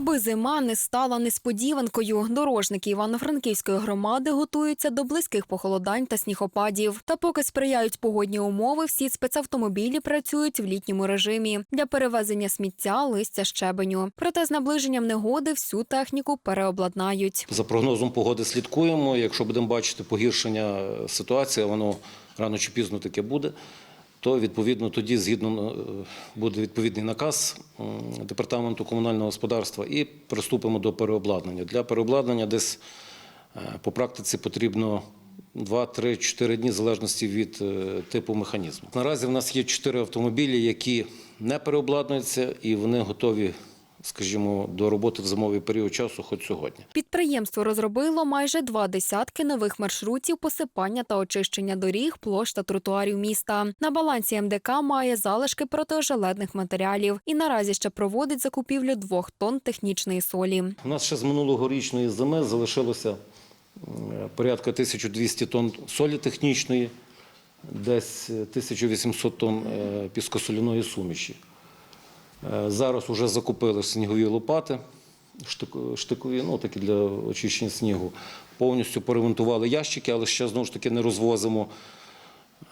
Аби зима не стала несподіванкою, дорожники Івано-Франківської громади готуються до близьких похолодань та снігопадів. Та поки сприяють погодні умови, всі спецавтомобілі працюють в літньому режимі для перевезення сміття, листя, щебеню. Проте з наближенням негоди всю техніку переобладнають. За прогнозом погоди слідкуємо. Якщо будемо бачити погіршення ситуації, воно рано чи пізно таке буде, то відповідно тоді згідно е, буде відповідний наказ департаменту комунального господарства і приступимо до переобладнання. Для переобладнання десь е, по практиці потрібно 2, 3, 4 дні в залежності від е, типу механізму. Наразі в нас є 4 автомобілі, які не переобладнуються і вони готові, скажімо, до роботи в зимовий період часу, хоч сьогодні. Підприємство розробило майже два десятки нових маршрутів посипання та очищення доріг, площ та тротуарів міста. На балансі МДК має залишки протижеледних матеріалів і наразі ще проводить закупівлю двох тонн технічної солі. У нас ще з минулогорічної зими залишилося порядка 1200 тонн солі технічної, десь 1800 тонн е, піскосоляної суміші. Е, Зараз вже закупили снігові лопати, штик- штикові, ну такі для очищення снігу. Повністю поремонтували ящики, але ще знову ж таки не розвозимо.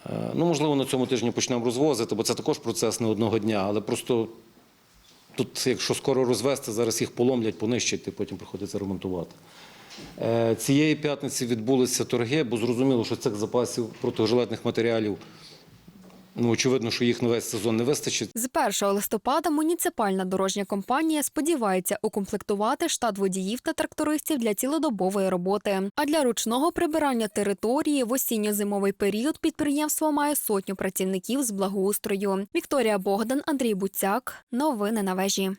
Е, Ну, можливо, на цьому тижні почнемо розвозити, бо це також процес не одного дня, але просто Тут, якщо скоро розвести, зараз їх поломлять, понищать, і потім приходиться ремонтувати. Е, Цієї п'ятниці відбулися торги, бо зрозуміло, що цих запасів протижилетних матеріалів, ну, очевидно, що їх на весь сезон не вистачить. З 1 листопада муніципальна дорожня компанія сподівається укомплектувати штат водіїв та трактористів для цілодобової роботи. А для ручного прибирання території в осінньо-зимовий період підприємство має сотню працівників з благоустрою. Вікторія Богдан, Андрій Буцяк. Новини на вежі.